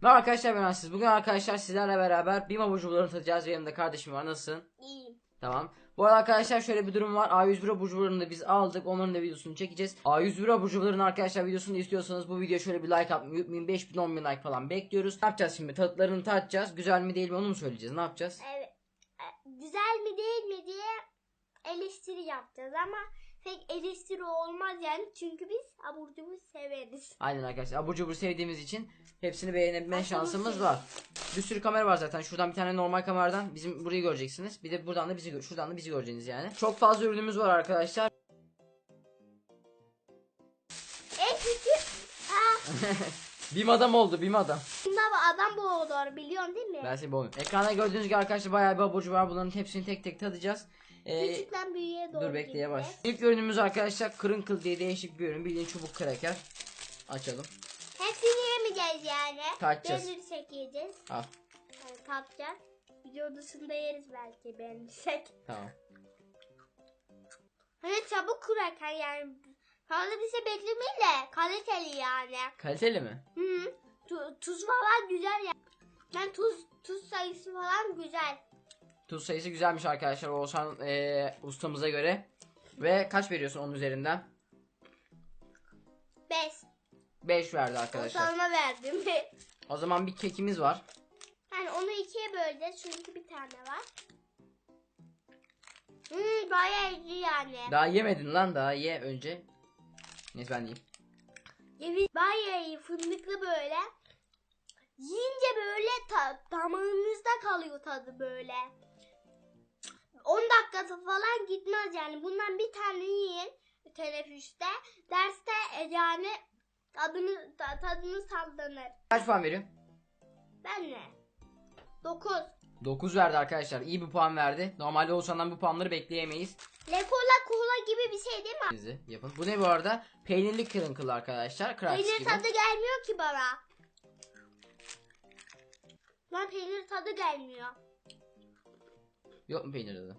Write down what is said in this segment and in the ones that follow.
Merhaba arkadaşlar ben Aziz. Bugün arkadaşlar sizlerle beraber BİM abur cuburlarını tadacağız. ve Yanımda kardeşim var. Nasılsın? İyiyim. Tamam. Bu arada arkadaşlar şöyle bir durum var. A101 abur cuburlarını da biz aldık. Onların da videosunu çekeceğiz. A101 abur cuburlarının arkadaşlar videosunu istiyorsanız bu videoya şöyle bir like atmayı unutmayın. 5000 10000 like falan bekliyoruz. Ne yapacağız şimdi? Tatlarını tatacağız. Güzel mi değil mi onu mu söyleyeceğiz? Ne yapacağız? Evet. e, Güzel mi değil mi diye eleştiri yapacağız ama pek eleştiri olmaz yani çünkü biz abur cubur severiz. Aynen arkadaşlar. Abur cubur sevdiğimiz için hepsini beğenebilme şansımız var. Bir sürü kamera var zaten. Şuradan bir tane normal kameradan bizim burayı göreceksiniz. Bir de buradan da bizi şuradan da bizi göreceksiniz yani. Çok fazla ürünümüz var arkadaşlar. En küçük Bim adam oldu, bim adam. adam bu olur biliyorsun değil mi? Ben seni boğuyorum. Ekranda gördüğünüz gibi arkadaşlar bayağı bir abur cubur var. Bunların hepsini tek tek tadacağız. Ee, Küçükten büyüğe doğru dur bekle gideceğiz. yavaş. İlk ürünümüz arkadaşlar kırınkıl diye değişik bir ürün. Bildiğin çubuk kraker. Açalım. Hepsini yemeyeceğiz yani. Tatacağız. Beğenirsek yiyeceğiz. Al. Yani tatacağız. Video dışında yeriz belki beğenirsek. Tamam. Hani çabuk kurakar yani. Fazla bir şey beklemeyle kaliteli yani. Kaliteli mi? Hı. Tu- tuz falan güzel ya. Ben tuz tuz sayısı falan güzel. Tuz sayısı güzelmiş arkadaşlar Oğuzhan ee, ustamıza göre. Ve kaç veriyorsun onun üzerinden? 5. 5 verdi arkadaşlar. Ortalama verdim. O zaman bir kekimiz var. yani onu ikiye böleceğiz çünkü bir tane var. Hmm, bayağı iyi yani. Daha yemedin lan daha ye önce. Neyse ben diyeyim. Ceviz bayağı iyi fındıklı böyle. Yiyince böyle ta- damağınızda kalıyor tadı böyle. 10 dakikası falan gitmez yani. Bundan bir tane yiyin teneffüste. Derste e, yani tadını, ta- tadınız sallanır. Kaç puan veriyorsun? Ben ne? 9. 9 verdi arkadaşlar. İyi bir puan verdi. Normalde Oğuzhan'dan bu puanları bekleyemeyiz. Lekola kola gibi bir şey değil mi? Bizi yapın. Bu ne bu arada? Peynirli kırınkılı arkadaşlar. Cracks Peynir gibi. tadı gelmiyor ki bana. Ben peynir tadı gelmiyor. Yok mu peynir tadı?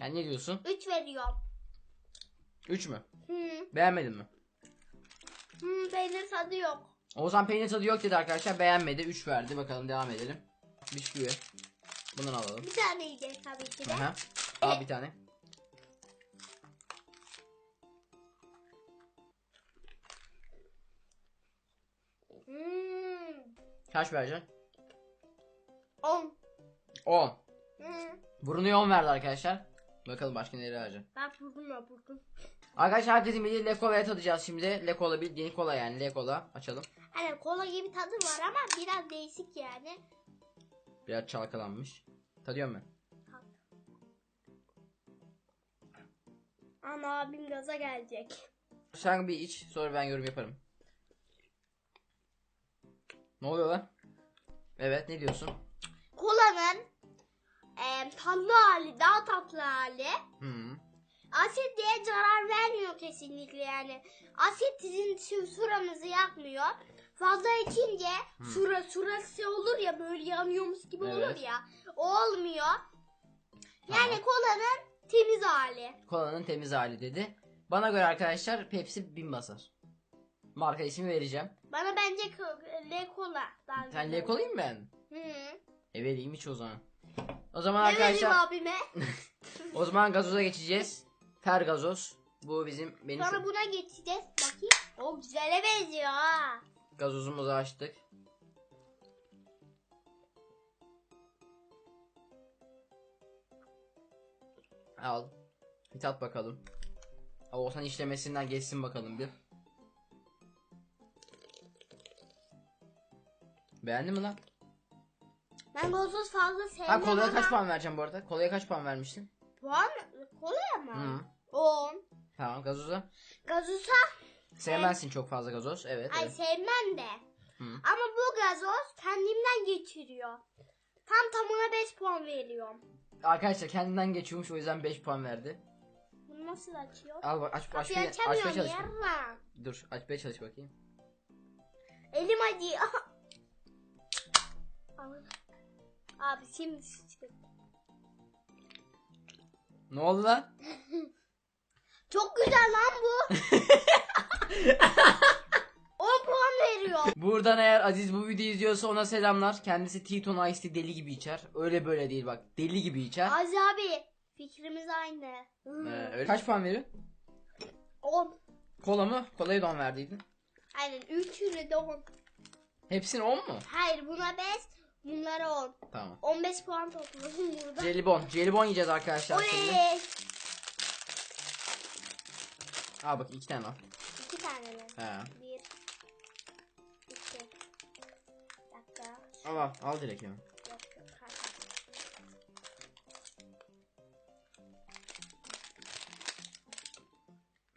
Yani ne diyorsun? 3 veriyorum. 3 mü? Hı. Beğenmedin mi? Hı, peynir tadı yok. Oğuzhan peynir tadı yok dedi arkadaşlar. Beğenmedi. 3 verdi. Bakalım devam edelim. Bisküvi. Bundan alalım. Bir tane yiyeceğiz tabii ki de. Aha. Al bir tane. Hmm. Kaç vereceksin? 10. 10. Hmm. Bruno'ya 10 verdi arkadaşlar. Bakalım başka nereye verecek. Ben buldum ya buldum. Arkadaşlar herkesin bildiği Le Cola'ya tadacağız şimdi. Le Cola bildiğin kola yani. Le Cola. Açalım. Hani kola gibi tadı var ama biraz değişik yani. Biraz çalkalanmış. Tadıyor mu? Ana abim gaza gelecek. Sen bir iç. Sonra ben yorum yaparım. Ne oluyor lan? Evet ne diyorsun? Kolanın tatlı hali daha tatlı hali. Hı. Asit diye zarar vermiyor kesinlikle yani. Asit sizin suranızı yakmıyor. Fazla içince Hmm. sura surası olur ya böyle yanıyormuş gibi olur Evet. ya. O olmuyor. Yani Tamam. kolanın temiz hali. Kolanın temiz hali dedi. Bana göre arkadaşlar Pepsi bin basar. Marka ismi vereceğim. Bana bence ko- Le Cola daha Sen mı beğendin? Hı. E vereyim iç o zaman. O zaman Ne arkadaşlar abime? o zaman gazoza geçeceğiz. Fer gazoz. Bu bizim benim Sonra buna geçeceğiz. Bakayım. O güzele benziyor ha. gazozumuzu açtık. Al. Bir tat bakalım. Oğuzhan işlemesinden geçsin bakalım bir. Beğendin mi lan? Ben gazoz fazla sevmem Ha kolaya ama. kaç puan vereceğim bu arada? Kolaya kaç puan vermiştin? Puan? Kolaya mı? Hı. 10. Tamam gazoza. Gazoza Sevmezsin çok fazla gazoz. Evet. ay evet. sevmem de. Hı. Ama bu gazoz kendimden geçiriyor. Tam tamına 5 puan veriyorum. Arkadaşlar kendinden geçiyormuş o yüzden 5 puan verdi. Bunu nasıl açıyor? Al bak aç aç Kapıyı açmaya açamıyorum çalış. Dur açmaya çalış bakayım. Elim acıyor. Abi şimdi sıçtık. Ne oldu lan? Çok güzel lan bu. çok. Buradan eğer Aziz bu videoyu izliyorsa ona selamlar. Kendisi Titon Ice Tea deli gibi içer. Öyle böyle değil bak. Deli gibi içer. Aziz abi fikrimiz aynı. Ee, öyle. Kaç puan veriyorsun? 10. Kola mı? Kolayı da 10 verdiydin. Aynen üçünü de 10. Hepsini 10 mu? Hayır buna 5 bunlara 10. Tamam. 15 puan topladım burada. Jelibon. Jelibon yiyeceğiz arkadaşlar şimdi. Oley. Al bak iki tane al. İki tane mi? He. Bir. İki. Bir dakika. Al al. Al direkt hemen. Yok, yok, kaç.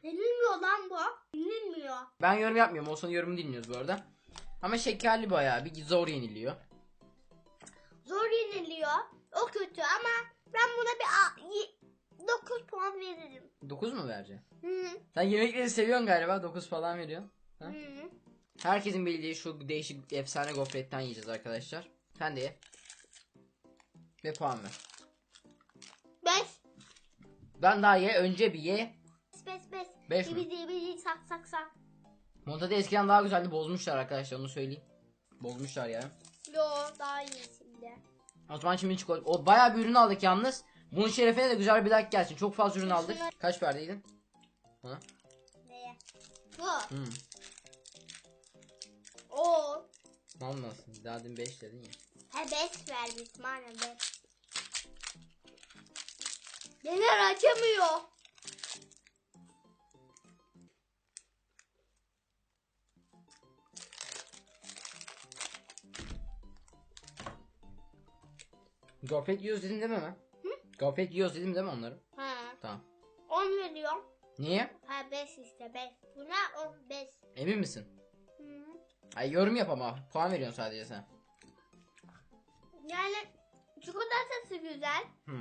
Yenilmiyor lan bu. Yenilmiyor. Ben yorum yapmıyorum. Olsan yorumu dinliyoruz bu arada. Ama şekerli bayağı bir zor yeniliyor. Kötü ama ben buna bir 9 puan veririm. 9 mu vereceksin? Hı. Sen yemekleri seviyorsun galiba. 9 falan veriyorsun. Ha? Hı. Herkesin bildiği şu değişik efsane gofretten yiyeceğiz arkadaşlar. Sen de ye. Ve puan ver. 5. Ben daha ye. Önce bir ye. 5 5. Beş mi? Bir bir bir sak sak sak. Montada eskiden daha güzeldi. Bozmuşlar arkadaşlar onu söyleyeyim. Bozmuşlar yani. Yo daha iyi şimdi. O zaman şimdi çikolata. O bayağı bir ürün aldık yalnız. Bunun şerefine de güzel bir like gelsin. Çok fazla ürün aldık. Kaç verdiydin? Ha? Neye? Bu. Hmm. O. Olmasın. Daha dün 5 dedin ya. He 5 vermişim aynen 5. Neler açamıyor. Gofret yiyoruz dedim değil mi hemen? Gofret yiyoruz dedim değil mi onları? Ha. Tamam. 10 veriyorum. Niye? Ha 5 işte 5. Buna 15. Emin misin? Hı. Ay yorum yap ama. Puan veriyorsun sadece sen. Yani çikolatası güzel. Hı.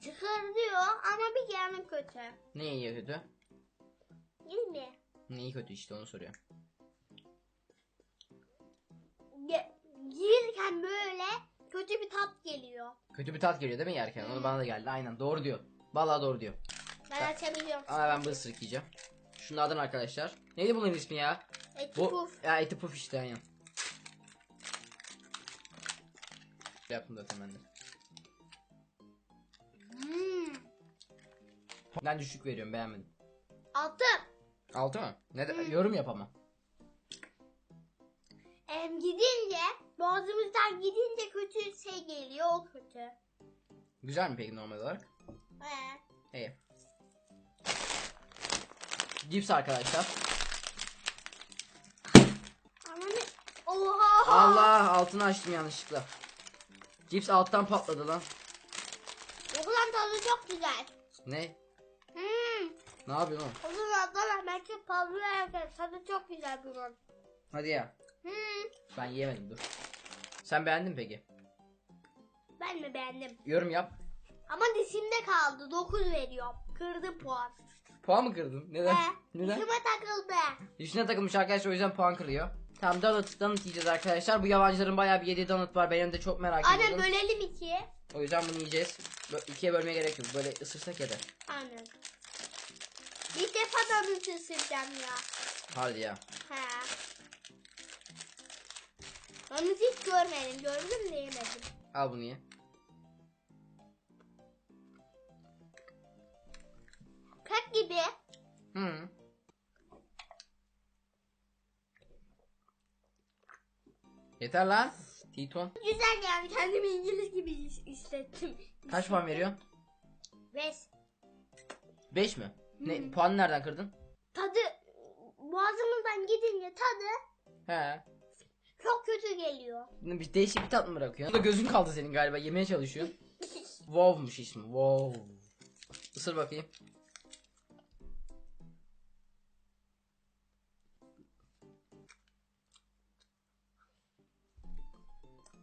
Çıkarılıyor ama bir yanı kötü. Ne iyi kötü? Değil mi? Neyi kötü işte onu soruyorum. Kötü bir tat geliyor değil mi yerken? Onu bana da geldi. Aynen doğru diyor. Vallahi doğru diyor. Ben açabiliyorum. Ama ben bu ısırık yiyeceğim. Şunlardan arkadaşlar. Neydi bunun ismi ya? Eti Bu puf. ya eti puf işte aynen. Yaptım zaten ben de. Hmm. Ben düşük veriyorum beğenmedim. Altı. Altı mı? Neden? Hı. Yorum yapamam. Em, gidince boğazımızdan gidince kötü şey geliyor o kötü. Güzel mi peki normal olarak? He. İyi. Cips arkadaşlar. Oha. Allah altını açtım yanlışlıkla. Cips alttan patladı lan. Okulun tadı çok güzel. Ne? Hmm. Ne yapıyorsun oğlum? Okulun tadı belki fazla yerken tadı çok güzel bunun. Hadi ya. Hmm. Ben yemedim dur. Sen beğendin mi peki? Ben mi beğendim? Yorum yap. Ama dişimde kaldı. 9 veriyorum. Kırdı puan. Puan mı kırdın? Neden? He. Neden? Dişime takıldı. Dişine takılmış arkadaşlar o yüzden puan kırıyor. Tamam donut, donut yiyeceğiz arkadaşlar. Bu yabancıların bayağı bir yediği donut var. Benim de çok merak Anne ediyorum. bölelim ikiye. O yüzden bunu yiyeceğiz. Bö- ikiye bölmeye gerek yok. Böyle ısırsak yeter. Aynen. İlk defa donut ısıracağım ya. Hadi ya. He. Donut hiç görmedim. Gördüm de yemedim. Al bunu ye. Kek gibi. Hı. Yeter lan. Titon. Güzel yani. Kendimi İngiliz gibi his- hissettim. Kaç puan veriyorsun? 5. 5 mi? Ne puanı nereden kırdın? Tadı boğazımızdan gidince tadı He. Çok kötü geliyor. Bir değişik bir tat mı bırakıyorsun? Burada gözün kaldı senin galiba. Yemeye çalışıyorsun. Wow'muş ismi. Wow. Isır bakayım.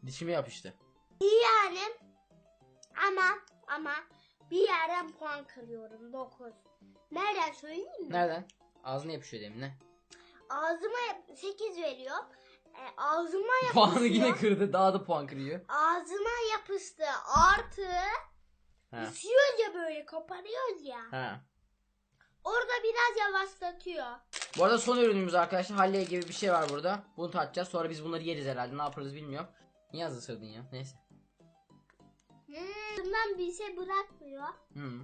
Dişime yapıştı. İyi yani. Ama ama bir yerden puan kırıyorum 9. Nereden söyleyeyim mi? Nereden? Ağzına yapışıyor demin ne? Ağzıma 8 veriyor. E, ağzıma yapışıyor. Puanı yine kırdı. Daha da puan kırıyor. Ağzıma yapıştı. Artı ısıyoruz ya böyle koparıyoruz ya. Ha. orada biraz yavaşlatıyor. Bu arada son ürünümüz arkadaşlar Halle gibi bir şey var burada. Bunu tatacağız. Sonra biz bunları yeriz herhalde. Ne yaparız bilmiyorum. Niye az ısırdın ya? Neyse. Hmm. Bundan bir şey bırakmıyor. Hmm.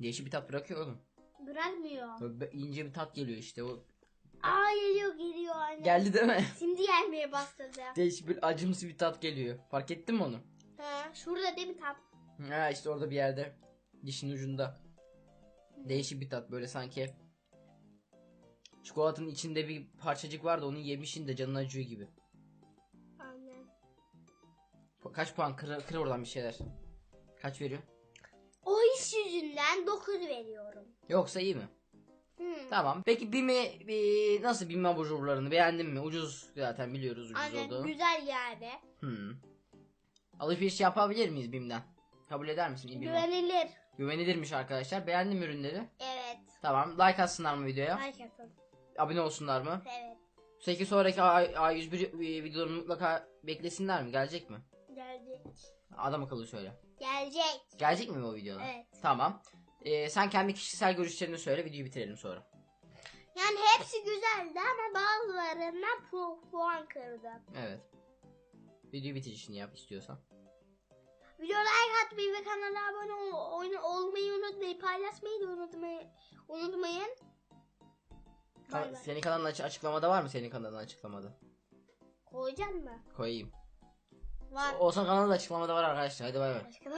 Değişik bir tat bırakıyor oğlum. Bırakmıyor. Böyle ince bir tat geliyor işte. O Aa geliyor geliyor anne. geldi değil mi? Şimdi gelmeye başladı. Değişik bir acımsı bir tat geliyor. Fark ettin mi onu? Ha, şurada değil mi tam? Ha işte orada bir yerde. Dişin ucunda. Değişik bir tat böyle sanki. Çikolatanın içinde bir parçacık var da onu yemişin de canın acıyor gibi. Anne. Pu- Kaç puan? Kır, kır oradan bir şeyler. Kaç veriyor? O iş yüzünden 9 veriyorum. Yoksa iyi mi? Hmm. Tamam. Peki Bimi e, nasıl Bimi abur cuburlarını beğendin mi? Ucuz zaten biliyoruz ucuz Anne olduğunu. güzel yani. Hmm. Alışveriş yapabilir miyiz Bim'den? Kabul eder misin? Bim- Güvenilir. Güvenilirmiş arkadaşlar. Beğendin mi ürünleri? Evet. Tamam. Like atsınlar mı videoya? Like atın. Abone olsunlar mı? Evet. Peki sonraki A- A101 videolarını mutlaka beklesinler mi? Gelecek mi? Gelecek. Adam akıllı söyle. Gelecek. Gelecek mi bu videolar? Evet. Tamam. Ee, sen kendi kişisel görüşlerini söyle videoyu bitirelim sonra. Yani hepsi güzeldi ama bazılarından pu- puan kırdım. Evet. Videoyu bitirişini yap istiyorsan. Video like atmayı ve kanala abone ol- oyna- olmayı unutmayın. Paylaşmayı da unutmayın. Unutmayın. Kan- Bay bay. senin kanalın açı- açıklamada var mı senin kanalın açıklamada? Koyacaksın mı? Koyayım. Var. Olsan kanalın açıklamada var arkadaşlar. Hadi bay bay. Başka